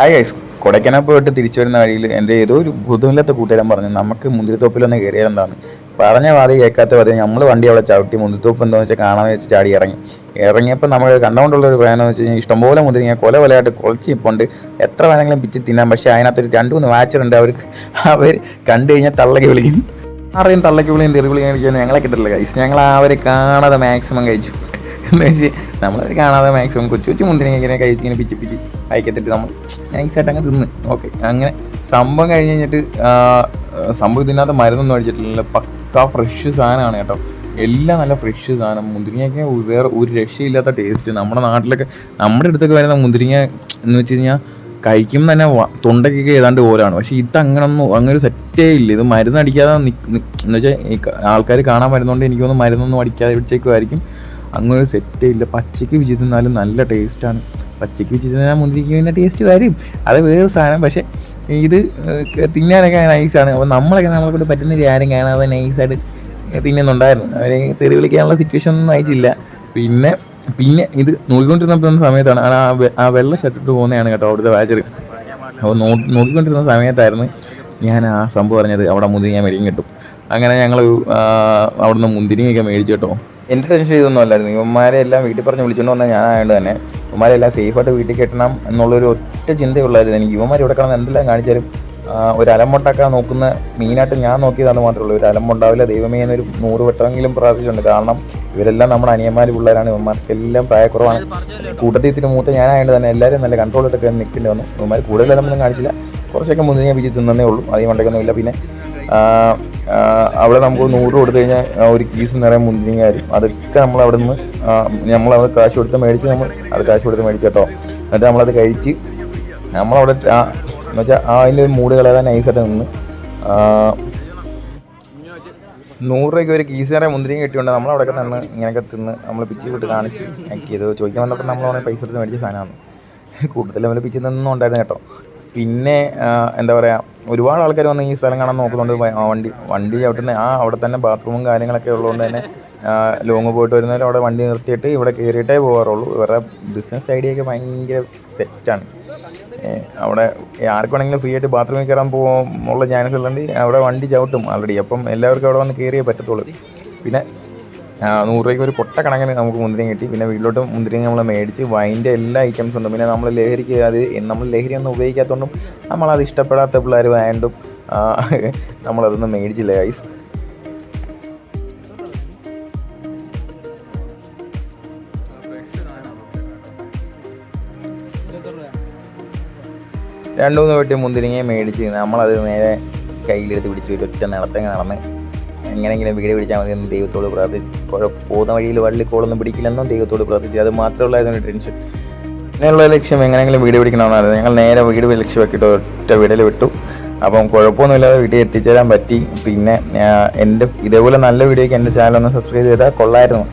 Hi guys. Kodaikanal പോയിട്ട് തിരിച്ചു വരുന്ന വഴിയിൽ എന്റെ ഏതോ ഒരു ബുധമില്ലാത്ത കൂട്ടുകാരൻ പറഞ്ഞു നമുക്ക് മുന്തിരിത്തോപ്പിലൊന്ന് കയറിയാൽ എന്താണ്? പറഞ്ഞ വാതി കേൾക്കാത്ത വാതി നമ്മൾ വണ്ടി അവിടെ ചവിട്ടി മുന്തിരിത്തോപ്പ് എന്താണെന്ന് വെച്ചാൽ കാണാമെന്ന് വെച്ച് ചാടി ഇറങ്ങി. ഇറങ്ങിയപ്പോൾ നമ്മൾ കണ്ടുകൊണ്ടുള്ള ഒരു പ്രയാണം എന്ന് വെച്ച് കഴിഞ്ഞാൽ ഇഷ്ടംപോലെ മുന്തിരിങ്ങ കൊല കൊലയായിട്ട് കുളച്ച് ഇപ്പുണ്ട്. എത്ര വേണമെങ്കിലും പിച്ച് തിന്നാം പക്ഷേ അതിനകത്തൊരു രണ്ട് മൂന്ന് വാച്ചറുണ്ട് അവർക്ക് അവർ കണ്ടു കഴിഞ്ഞാൽ തള്ളക്ക് വിളിക്കും. ആരെയും തള്ളക്ക് വിളിയും തെറി വിളിക്കാൻ ഞങ്ങളെ കിട്ടില്ല ഗൈസ്. ഞങ്ങൾ അവരെ കാണാതെ മാക്സിമം കഴിച്ചു. എന്ന് വെച്ച് നമ്മളത് കാണാതെ മാക്സിമം കൊച്ചു കൊച്ചു മുന്തിരി ഇങ്ങനെ കഴിച്ച് ഇങ്ങനെ പിച്ച് പിച്ച് അയക്കത്തിട്ട് നമ്മൾ നൈസായിട്ട് അങ്ങ് തിന്ന്. ഓക്കെ അങ്ങനെ സംഭവം കഴിഞ്ഞ് കഴിഞ്ഞിട്ട് സംഭവം ഇതിനകത്ത് മരുന്നൊന്നും അടിച്ചിട്ടില്ല പക്ക ഫ്രഷ് സാധനമാണ് കേട്ടോ. എല്ലാം നല്ല ഫ്രഷ് സാധനം. മുന്തിരിങ്ങയൊക്കെ വേറെ ഒരു രക്ഷയില്ലാത്ത ടേസ്റ്റ് നമ്മുടെ നാട്ടിലൊക്കെ നമ്മുടെ അടുത്തൊക്കെ വരുന്ന മുന്തിരിങ്ങ എന്ന് വെച്ച് കഴിഞ്ഞാൽ കഴിക്കുമ്പോൾ തന്നെ തൊണ്ടയ്ക്കൊക്കെ ഏതാണ്ട് പോലാണ് പക്ഷേ ഇത് അങ്ങനൊന്നും അങ്ങനെ ഒരു സെറ്റേ ഇല്ല. ഇത് മരുന്ന് അടിക്കാതെ എന്ന് വെച്ചാൽ ആൾക്കാർ കാണാൻ വരുന്നതുകൊണ്ട് എനിക്കൊന്നും മരുന്നൊന്നും അടിക്കാതെ പിടിച്ചേക്കുമായിരിക്കും അങ്ങനെ സെറ്റ് ഇല്ല. പച്ചയ്ക്ക് വിജി തിന്നാലും നല്ല ടേസ്റ്റാണ് പച്ചയ്ക്ക് വിജി തിന്നാൽ മുന്തിരിക്ക് പിന്നെ ടേസ്റ്റ് വരും. അത് വേറെ സാധനം. പക്ഷേ ഇത് തിന്നാനൊക്കെ നൈസാണ് അപ്പോൾ നമ്മളൊക്കെ നമ്മളെ കൊണ്ട് പറ്റുന്ന കാര്യം കാണാതെ നൈസായിട്ട് തിന്നുന്നുണ്ടായിരുന്നു. അവരെ തെറി വിളിക്കാനുള്ള സിറ്റുവേഷൻ ഒന്നും അയച്ചില്ല പിന്നെ പിന്നെ ഇത് നോക്കിക്കൊണ്ടിരുന്ന സമയത്താണ്. ആ ആ വെള്ള ഷർട്ടിട്ട് പോകുന്നതാണ് കേട്ടോ അവിടുത്തെ വാച്ചർ അപ്പോൾ നോക്കിക്കൊണ്ടിരുന്ന സമയത്തായിരുന്നു ഞാൻ ആ സംഭവം പറഞ്ഞത് അവിടെ മുതിരി ഞാൻ വരികയും കിട്ടും. അങ്ങനെ ഞങ്ങൾ അവിടുന്ന് മുന്തിരിങ്ങയൊക്കെ മേടിച്ചു കേട്ടോ. എന്റെ ടെൻഷൻ ഇതൊന്നും അല്ലായിരുന്നു. ഇവന്മാരെ എല്ലാം വീട്ടിൽ പറഞ്ഞ് വിളിച്ചുകൊണ്ട് വന്നാൽ ഞാനായതുകൊണ്ട് തന്നെ ഇവന്മാരെ എല്ലാം സേഫായിട്ട് വീട്ടിൽ കെട്ടണം എന്നുള്ളൊരു ഒറ്റ ചിന്തയുള്ളായിരുന്നു. എനിക്ക് ഇവന്മാർ ഇവിടെ കിടന്ന് എന്തെല്ലാം കാണിച്ചാലും ഒരു അലമ്പൊണ്ടാക്കാൻ നോക്കുന്ന മെയിനായിട്ട് ഞാൻ നോക്കിയതാണ് മാത്രമേ ഉള്ളൂ. ഒരു അലമ്പുണ്ടാവില്ല ദൈവമേ എന്നൊരു നൂറ് വട്ടമെങ്കിലും പ്രാർത്ഥിച്ചിട്ടുണ്ട്. കാരണം ഇവരെല്ലാം നമ്മുടെ അനിയന്മാർ പിള്ളേരാണ്. ഇവന്മാർക്കെല്ലാം പ്രായക്കുറവാണ്. കൂട്ടത്തിൽ മൂത്ത ഞാനായതുകൊണ്ട് തന്നെ എല്ലാവരും നല്ല കൺട്രോൾ ഇട്ടൊക്കെ നിൽക്കേണ്ടി വന്നു. ഇവന്മാർ കൂടുതൽ അലമ്പൊന്നും കാണിച്ചില്ല. കുറച്ചൊക്കെ മുന്നിൽ വിജയത്തിൽ നിന്നേ ഉള്ളൂ. അധികം ഒന്നുമില്ല പിന്നെ അവിടെ നമുക്ക് നൂറ് കൊടുത്തു കഴിഞ്ഞാൽ ഒരു കീസ് നിറയെ മുന്തിരിങ്ങ ആയിരിക്കും. അതൊക്കെ നമ്മൾ അവിടെ നിന്ന് നമ്മൾ അവിടെ കാശ് കൊടുത്ത് മേടിച്ച് നമ്മൾ അത് കാശ് കൊടുത്ത് മേടിക്കും കേട്ടോ. എന്നിട്ട് നമ്മളത് കഴിച്ച് നമ്മളവിടെ എന്ന് വെച്ചാൽ ആ അതിന്റെ ഒരു മൂഡ് കളയാതെ നൈസായിട്ട് നിന്ന് നൂറ് രൂപയ്ക്ക് ഒരു കീസ് നിറയെ മുന്തിരിങ്ങ കിട്ടിയുണ്ട് നമ്മൾ അവിടെ നിന്ന് ഇങ്ങനെയൊക്കെ തിന്ന് നമ്മൾ പിച്ചി വിട്ട് കാണിച്ച് ഇത് ചോദിക്കാൻ വന്നപ്പോൾ നമ്മളവിടെ പൈസ കൊടുത്ത് മേടിച്ച സാധനമാണ്. കൂട്ടത്തിൽ നമ്മൾ പിച്ചി നിന്നുണ്ടായിരുന്നു കേട്ടോ. പിന്നെ എന്താ പറയുക ഒരുപാട് ആൾക്കാർ വന്ന് ഈ സ്ഥലം കാണാൻ നോക്കുന്നുണ്ട് വണ്ടി വണ്ടി തന്നെ ആ അവിടെ തന്നെ ബാത്റൂമും കാര്യങ്ങളൊക്കെ ഉള്ളതുകൊണ്ട് തന്നെ ലോങ് പോയിട്ട് വരുന്നവർ അവിടെ വണ്ടി നിർത്തിയിട്ട് ഇവിടെ കയറിയിട്ടേ പോകാറുള്ളൂ ഇവരുടെ ബിസിനസ് ഐഡിയ ഒക്കെ ഭയങ്കര സെറ്റാണ് അവിടെ ആർക്ക് വേണമെങ്കിലും ഫ്രീ ആയിട്ട് ബാത്റൂമിൽ കയറാൻ പോകുള്ള ചാൻസ് ഉള്ളതുകൊണ്ട് അവിടെ വണ്ടി ചവിട്ടും ആൾറെഡി അപ്പം എല്ലാവർക്കും അവിടെ വന്ന് കയറിയേ പറ്റത്തുള്ളൂ. പിന്നെ നൂറ് രൂപയ്ക്ക് ഒരു പൊട്ട കണക്കിന് നമുക്ക് മുന്തിരിങ്ങ കിട്ടി. പിന്നെ വീട്ടിലോട്ട് മുന്തിരിങ്ങ നമ്മൾ മേടിച്ച് വൈന്റെ എല്ലാ ഐറ്റംസും ഉണ്ട്. പിന്നെ നമ്മൾ ലഹരിക്ക് അത് നമ്മൾ ലഹരി ഒന്നും ഉപയോഗിക്കാത്തതുകൊണ്ടും നമ്മളത് ഇഷ്ടപ്പെടാത്ത പിള്ളേർ വേണ്ടും നമ്മളതൊന്നും മേടിച്ചില്ല ഗൈസ് രണ്ട് മൂന്ന് വെട്ടി മുന്തിരിങ്ങയെ മേടിച്ച് നമ്മളത് നേരെ കയ്യിലെടുത്ത് പിടിച്ച് ഒറ്റ നടത്തങ്ങ് നടന്ന് എങ്ങനെയെങ്കിലും വീട് പിടിച്ചാൽ മതി എന്ന് ദൈവത്തോട് പ്രാർത്ഥിച്ചു. പോകുന്ന വഴിയിൽ വള്ളിക്കോളൊന്നും പിടിക്കില്ലെന്നും ദൈവത്തോട് പ്രാർത്ഥിച്ചു. അത് മാത്രമുള്ളായിരുന്നു ടെൻഷൻ അങ്ങനെയുള്ള ലക്ഷ്യം എങ്ങനെയെങ്കിലും വീട് പിടിക്കണമെന്നായിരുന്നു. ഞങ്ങൾ നേരെ വീട് ലക്ഷ്യമാക്കിയിട്ട് ഒറ്റ വീടിൽ വിട്ടു. അപ്പം കുഴപ്പമൊന്നുമില്ലാതെ വീട്ടിൽ എത്തിച്ചേരാൻ പറ്റി. പിന്നെ എന്റെ ഇതേപോലെ നല്ല വീഡിയോയ്ക്ക് എന്റെ ചാനൽ ഒന്ന് സബ്സ്ക്രൈബ് ചെയ്താൽ കൊള്ളായിരുന്നു